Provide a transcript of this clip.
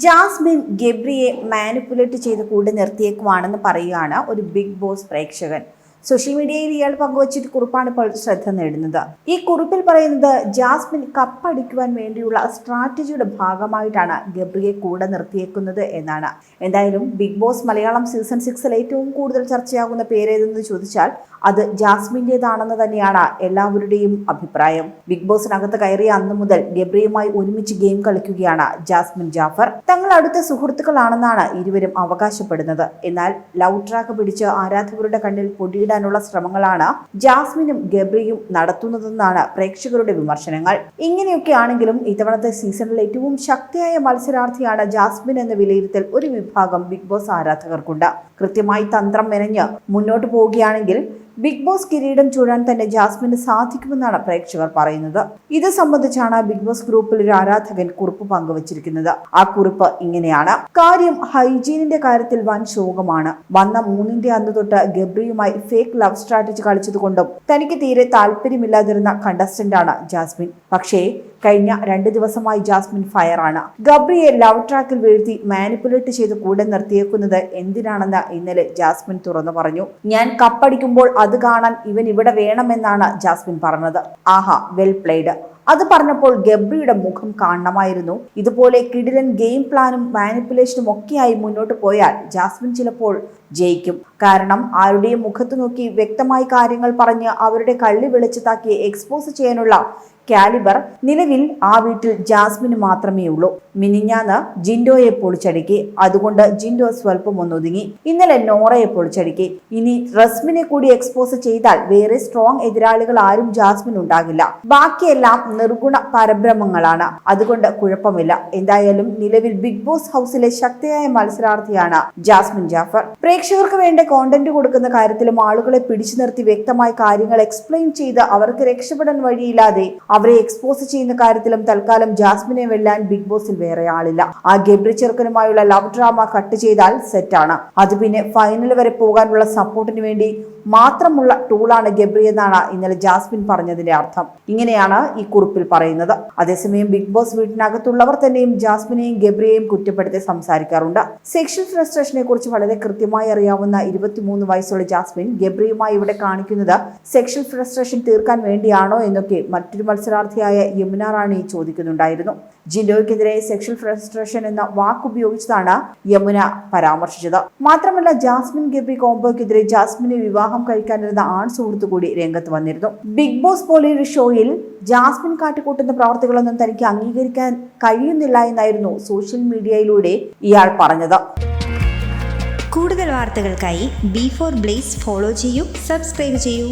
Jasmine ഗബ്രിയെ manipulate ചെയ്ത് കൂടെ നിർത്തിയേക്കുവാണെന്ന് പറയുകയാണ് ഒരു ബിഗ് ബോസ് പ്രേക്ഷകൻ. സോഷ്യൽ മീഡിയയിൽ ഇയാൾ പങ്കുവച്ചിട്ട് കുറിപ്പാണ് ഇപ്പോൾ ശ്രദ്ധ നേടുന്നത്. ഈ കുറിപ്പിൽ പറയുന്നത് ജാസ്മിൻ കപ്പടിക്കുവാൻ വേണ്ടിയുള്ള സ്ട്രാറ്റജിയുടെ ഭാഗമായിട്ടാണ് ഗബ്രിയെ കൂടെ നിർത്തിയേക്കുന്നത് എന്നാണ്. എന്തായാലും ബിഗ് ബോസ് മലയാളം സീസൺ സിക്സിൽ ഏറ്റവും കൂടുതൽ ചർച്ചയാകുന്ന പേരേതെന്ന് ചോദിച്ചാൽ അത് ജാസ്മിന്റെതാണെന്ന് തന്നെയാണ് എല്ലാവരുടെയും അഭിപ്രായം. ബിഗ് ബോസിനകത്ത് കയറിയ അന്ന് മുതൽ ഗബ്രിയുമായി ഒരുമിച്ച് ഗെയിം കളിക്കുകയാണ് ജാസ്മിൻ ജാഫർ. തങ്ങൾ അടുത്ത സുഹൃത്തുക്കളാണെന്നാണ് ഇരുവരും അവകാശപ്പെടുന്നത്. എന്നാൽ ലവ് ട്രാക്ക് പിടിച്ച് ആരാധകരുടെ കണ്ണിൽ പൊടിയിടാനുള്ള ശ്രമങ്ങളാണ് ജാസ്മിനും ഗബ്രിയും നടത്തുന്നതെന്നാണ് പ്രേക്ഷകരുടെ വിമർശനങ്ങൾ. ഇങ്ങനെയൊക്കെ ആണെങ്കിലും ഇത്തവണത്തെ സീസണിൽ ഏറ്റവും ശക്തിയായ മത്സരാർത്ഥിയാണ് ജാസ്മിൻ എന്ന വിലയിരുത്തൽ ഒരു വിഭാഗം ബിഗ് ബോസ് ആരാധകർക്കുണ്ട്. കൃത്യമായി തന്ത്രം മെനഞ്ഞ് മുന്നോട്ട് പോവുകയാണെങ്കിൽ ബിഗ് ബോസ് കിരീടം ചൂടാൻ തന്നെ ജാസ്മിന് സാധിക്കുമെന്നാണ് പ്രേക്ഷകർ പറയുന്നത്. ഇത് സംബന്ധിച്ചാണ് ബിഗ് ബോസ് ഗ്രൂപ്പിൽ ഒരു ആരാധകൻ കുറിപ്പ് പങ്കുവച്ചിരിക്കുന്നത്. ആ കുറിപ്പ് ഇങ്ങനെയാണ്. കാര്യം ഹൈജീനിന്റെ കാര്യത്തിൽ വൻ ശോകമാണ്. വന്ന മൂന്നിന്റെ അന്ന് തൊട്ട് ഗബ്രിയുമായി ഫേക്ക് ലവ് സ്ട്രാറ്റജി കളിച്ചതുകൊണ്ടും തനിക്ക് തീരെ താല്പര്യമില്ലാതിരുന്ന കണ്ടസ്റ്റന്റാണ് ജാസ്മിൻ. പക്ഷേ കഴിഞ്ഞ രണ്ട് ദിവസമായി ജാസ്മിൻ ഫയറാണ്. ഗബ്രിയെ ലവ് ട്രാക്കിൽ വീഴ്ത്തി മാനിപ്പുലേറ്റ് ചെയ്ത് കൂടെ നിർത്തിയേക്കുന്നത് എന്തിനാണെന്ന് ഇന്നലെ ജാസ്മിൻ തുറന്നു പറഞ്ഞു. ഞാൻ കപ്പടിക്കുമ്പോൾ അത് കാണാൻ ഇവൻ ഇവിടെ വേണമെന്നാണ് ജാസ്മിൻ പറഞ്ഞത്. ആഹാ വെൽ പ്ലേഡ് അത് പറഞ്ഞപ്പോൾ ഗബ്രിയുടെ മുഖം കാണണമായിരുന്നു ഇതുപോലെ കിടിലൻ ഗെയിം പ്ലാനും മാനിപ്പുലേഷനും ഒക്കെയായി മുന്നോട്ട് പോയാൽ ജാസ്മിൻ ചിലപ്പോൾ ജയിക്കും. കാരണം ആരുടെയും മുഖത്ത് നോക്കി വ്യക്തമായി കാര്യങ്ങൾ പറഞ്ഞ് അവരുടെ കള്ളി വെളിച്ചത്താക്കി എക്സ്പോസ് ചെയ്യാനുള്ള കാലിബർ നിലവിൽ ആ വീട്ടിൽ ജാസ്മിന് മാത്രമേ ഉള്ളൂ. മിനിഞ്ഞാന്ന് ജിൻഡോയെ പൊളിച്ചടുക്കി. അതുകൊണ്ട് ജിൻഡോ സ്വല്പം ഒന്നൊതുങ്ങി. ഇന്നലെ നോറയെ പൊളിച്ചടുക്കി. ഇനി റസ്മിനെ കൂടി എക്സ്പോസ് ചെയ്താൽ വേറെ സ്ട്രോങ് എതിരാളികൾ ആരും ജാസ്മിൻ ഉണ്ടാകില്ല. ബാക്കിയെല്ലാം നിർഗുണ പരബ്രഹ്മങ്ങളാണ് അതുകൊണ്ട് കുഴപ്പമില്ല. എന്തായാലും നിലവിൽ ബിഗ് ബോസ് ഹൗസിലെ ശക്തിയായ മത്സരാർത്ഥിയാണ് ജാസ്മിൻ ജാഫർ. പ്രേക്ഷകർക്ക് വേണ്ട കോണ്ടന്റ് കൊടുക്കുന്ന കാര്യത്തിലും ആളുകളെ പിടിച്ചു നിർത്തി വ്യക്തമായി കാര്യങ്ങൾ എക്സ്പ്ലെയിൻ ചെയ്ത് അവർക്ക് രക്ഷപ്പെടാൻ വഴിയില്ലാതെ അവരെ എക്സ്പോസ് ചെയ്യുന്ന കാര്യത്തിലും തൽക്കാലം ജാസ്മിനെ വെല്ലാൻ ബിഗ് ബോസിൽ വേറെ ആളില്ല. ആ ഗബ്രി ചെറുക്കനുമായുള്ള ലവ് ഡ്രാമ കട്ട് ചെയ്താൽ സെറ്റാണ് അത് പിന്നെ ഫൈനൽ വരെ പോകാനുള്ള സപ്പോർട്ടിന് വേണ്ടി മാത്രമുള്ള ടൂളാണ് ഗബ്രി എന്നാണ് ഇന്നലെ ജാസ്മിൻ പറഞ്ഞതിന്റെ അർത്ഥം. ഇങ്ങനെയാണ് ഈ കുറിപ്പിൽ പറയുന്നത്. അതേസമയം ബിഗ് ബോസ് വീട്ടിനകത്തുള്ളവർ തന്നെയും ജാസ്മിനെയും ഗബ്രിയെയും കുറ്റപ്പെടുത്തി സംസാരിക്കാറുണ്ട്. സെക്ഷൻ ഫ്രസ്ട്രേഷനെ കുറിച്ച് വളരെ കൃത്യമായി അറിയാവുന്ന ഇരുപത്തിമൂന്ന് വയസ്സുള്ള ജാസ്മിൻ ഗബ്രിയുമായി ഇവിടെ കാണിക്കുന്നത് സെക്ഷൻ ഫ്രസ്ട്രേഷൻ തീർക്കാൻ വേണ്ടിയാണോ എന്നൊക്കെ മറ്റൊരു മത്സരാർത്ഥിയായ യമുന റാണി ചോദിക്കുന്നുണ്ടായിരുന്നു. ജിൻഡോയ്ക്കെതിരെ സെക്ഷൽ ഫ്രസ്ട്രേഷൻ എന്ന വാക്ക് ഉപയോഗിച്ചതാണ് യമുന പരാമർശിച്ചത്. മാത്രമല്ല ജാസ്മിൻ ഗബ്രി കോംബോയ്ക്കെതിരെ ജാസ്മിനെ വിവാഹം കഴിക്കാനിരുന്ന ആൺ സുഹൃത്തു കൂടി രംഗത്ത് വന്നിരുന്നു. ബിഗ് ബോസ് പോലെയൊരു ഷോയിൽ ജാസ്മിൻ കാട്ടിക്കൂട്ടുന്ന പ്രവർത്തികളൊന്നും തനിക്ക് അംഗീകരിക്കാൻ കഴിയുന്നില്ല എന്നായിരുന്നു സോഷ്യൽ മീഡിയയിലൂടെ ഇയാൾ പറഞ്ഞത്. കൂടുതൽ വാർത്തകൾക്കായി ബി ഫോർ ബ്ലേസ് ഫോളോ ചെയ്യൂ സബ്സ്ക്രൈബ് ചെയ്യൂ.